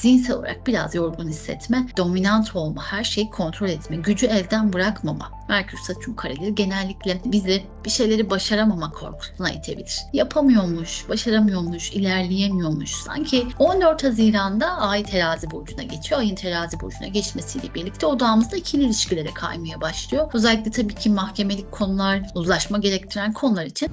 Zihinsel olarak biraz yorgun hissetme, dominant olma, her şeyi kontrol etme, gücü elden bırakmama. Merkür Satürn kareleri genellikle bizi bir şeyleri başaramama korkusuna itebilir. Yapamıyormuş, başaramıyormuş, ilerleyemiyormuş. Sanki 14 Haziran'da Ay terazi burcuna geçiyor. Ayın terazi burcuna geçmesiyle birlikte odağımızda ikili ilişkilere kaymaya başlıyor. Özellikle tabii ki mahkemelik konular, uzlaşma gerektiren konular için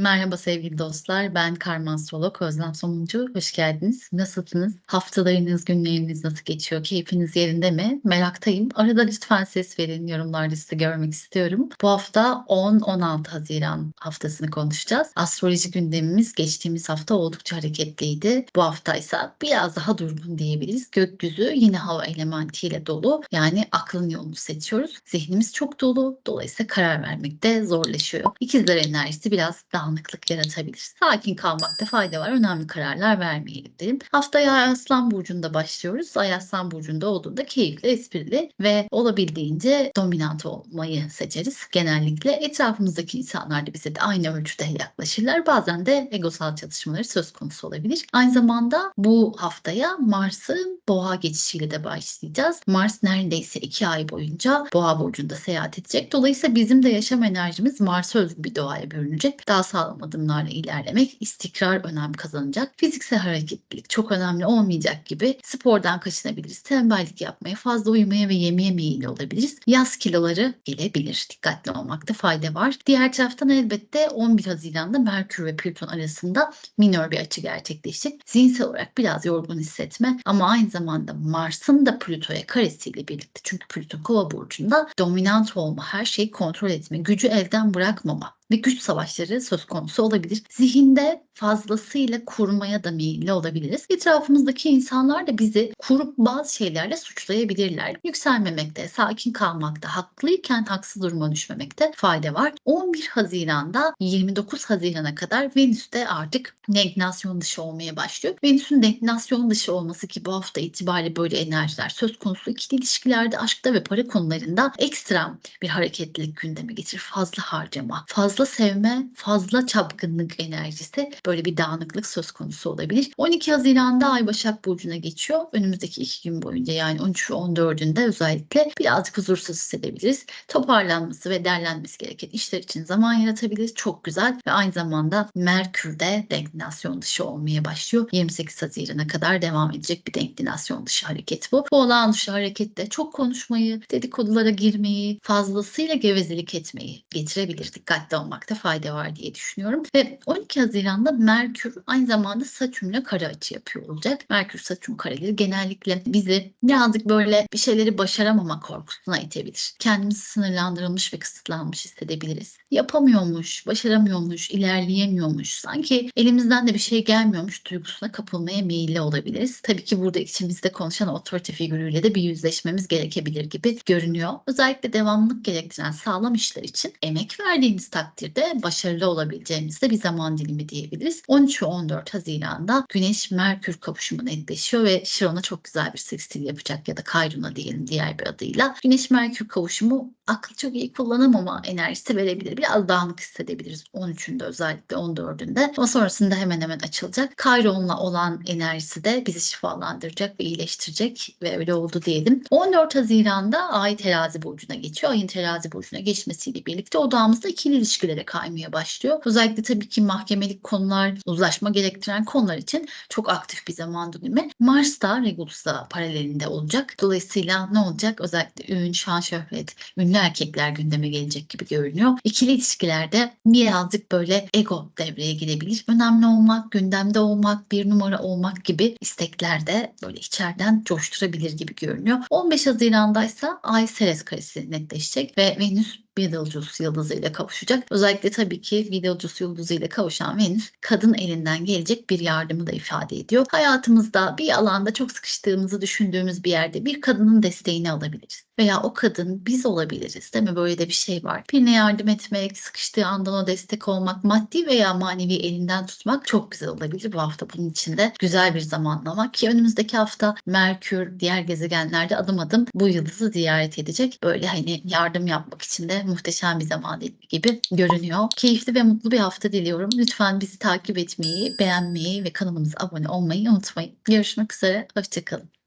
Merhaba sevgili dostlar. Ben Karman Solok, Özlem Somuncu. Hoş geldiniz. Nasılsınız? Haftalarınız, günleriniz nasıl geçiyor? Keyfiniz yerinde mi? Meraktayım. Arada lütfen ses verin. Yorumlarda sizi görmek istiyorum. Bu hafta 10-16 Haziran haftasını konuşacağız. Astroloji gündemimiz geçtiğimiz hafta oldukça hareketliydi. Bu hafta ise biraz daha durgun diyebiliriz. Gökyüzü yine hava elementiyle dolu. Yani aklın yolunu seçiyoruz. Zihnimiz çok dolu. Dolayısıyla karar vermekte zorlaşıyor. İkizler enerjisi biraz daha dağınıklık yaratabilir. Sakin kalmakta fayda var. Önemli kararlar vermeyelim derim. Haftaya Ay Aslan Burcu'nda başlıyoruz. Ay Aslan Burcu'nda olduğunda keyifli, esprili ve olabildiğince dominant olmayı seçeriz. Genellikle etrafımızdaki insanlar da bize de aynı ölçüde yaklaşırlar. Bazen de egosal çatışmaları söz konusu olabilir. Aynı zamanda bu haftaya Mars'ın boğa geçişiyle de başlayacağız. Mars neredeyse iki ay boyunca boğa burcunda seyahat edecek. Dolayısıyla bizim de yaşam enerjimiz Mars'a özgü bir doğaya bürünecek. Daha sağlam adımlarla ilerlemek, istikrar önem kazanacak. Fiziksel hareketlilik çok önemli olmayacak gibi spordan kaçınabiliriz. Tembellik yapmaya, fazla uyumaya ve yemeye meyilli olabiliriz. Yaz kiloları gelebilir. Dikkatli olmakta fayda var. Diğer taraftan elbette 11 Haziran'da Merkür ve Plüton arasında minör bir açı gerçekleşecek. Zihinsel olarak biraz yorgun hissetme ama aynı zamanda Mars'ın da Plüto'ya karesiyle birlikte çünkü Plüton kova burcunda dominant olma, her şeyi kontrol etme, gücü elden bırakmama ve güç savaşları söz konusu olabilir. Zihinde fazlasıyla kurmaya da meyilli olabiliriz. Etrafımızdaki insanlar da bizi kurup bazı şeylerle suçlayabilirler. Yükselmemekte, sakin kalmakta, haklıyken haksız duruma düşmemekte fayda var. 11 Haziran'da 29 Haziran'a kadar Venüs'te artık denklinasyon dışı olmaya başlıyor. Venüs'ün denklinasyon dışı olması ki bu hafta itibariyle böyle enerjiler söz konusu. İkili ilişkilerde, aşkta ve para konularında ekstrem bir hareketlilik gündeme getirir. Fazla harcama, fazla sevme, fazla çapkınlık enerjisi böyle bir dağınıklık söz konusu olabilir. 12 Haziran'da Ay Başak Burcu'na geçiyor. Önümüzdeki iki gün boyunca yani 13 ve 14'ünde özellikle birazcık huzursuz hissedebiliriz. Toparlanması ve derlenmesi gereken işler için zaman yaratabiliriz. Çok güzel ve aynı zamanda Merkür'de denklinasyon dışı olmaya başlıyor. 28 Haziran'a kadar devam edecek bir denklinasyon dışı hareket bu. Bu olağan dışı harekette çok konuşmayı, dedikodulara girmeyi, fazlasıyla gevezelik etmeyi getirebilir. Dikkatli olmakta fayda var diye düşünüyorum. Ve 12 Haziran'da Merkür aynı zamanda Satürn'le kare açı yapıyor olacak. Merkür Satürn kareleri genellikle bizi birazcık böyle bir şeyleri başaramama korkusuna itebilir. Kendimizi sınırlandırılmış ve kısıtlanmış hissedebiliriz. Yapamıyormuş, başaramıyormuş, ilerleyemiyormuş, sanki elimizden de bir şey gelmiyormuş duygusuna kapılmaya meyilli olabiliriz. Tabii ki burada içimizde konuşan otorite figürüyle de bir yüzleşmemiz gerekebilir gibi görünüyor. Özellikle devamlılık gerektiren sağlam işler için emek verdiğiniz takdirde başarılı olabileceğimiz de bir zaman dilimi diyebiliriz. 13 ve 14 Haziran'da Güneş Merkür kavuşumu netleşiyor ve Şiron'a çok güzel bir sekstil yapacak ya da Kayrun'a diyelim diğer bir adıyla. Güneş Merkür kavuşumu aklı çok iyi kullanamama enerjisi verebilir. Biraz dağınık hissedebiliriz 13'ünde özellikle 14'ünde. Ama sonrasında hemen hemen açılacak. Kayron'la olan enerjisi de bizi şifalandıracak ve iyileştirecek ve öyle oldu diyelim. 14 Haziran'da Ay terazi burcuna geçiyor. Ayın terazi burcuna geçmesiyle birlikte odağımızda ikili ilişkilere kaymaya başlıyor. Özellikle tabii ki mahkemelik konular, uzlaşma gerektiren konular için çok aktif bir zaman dilimi. Mars da Regulus'la paralelinde olacak. Dolayısıyla ne olacak? Özellikle ün, şan, şöhret, ünlü erkekler gündeme gelecek gibi görünüyor. İkili ilişkilerde birazcık böyle ego devreye girebilir. Önemli olmak, gündemde olmak, bir numara olmak gibi istekler de böyle içeriden coşturabilir gibi görünüyor. 15 Haziran'da ise Ay Seres karesi netleşecek ve Venüs Betelgeuse yıldızıyla kavuşacak. Özellikle tabii ki Betelgeuse yıldızıyla kavuşan Venüs kadın elinden gelecek bir yardımı da ifade ediyor. Hayatımızda bir alanda çok sıkıştığımızı düşündüğümüz bir yerde bir kadının desteğini alabiliriz. Veya o kadın biz olabiliriz değil mi? Böyle de bir şey var. Birine yardım etmek, sıkıştığı andan o destek olmak, maddi veya manevi elinden tutmak çok güzel olabilir. Bu hafta bunun için de güzel bir zamanlama ki önümüzdeki hafta Merkür diğer gezegenlerde adım adım bu yıldızı ziyaret edecek. Böyle hani yardım yapmak için de muhteşem bir zaman gibi görünüyor. Keyifli ve mutlu bir hafta diliyorum. Lütfen bizi takip etmeyi, beğenmeyi ve kanalımıza abone olmayı unutmayın. Görüşmek üzere, hoşçakalın.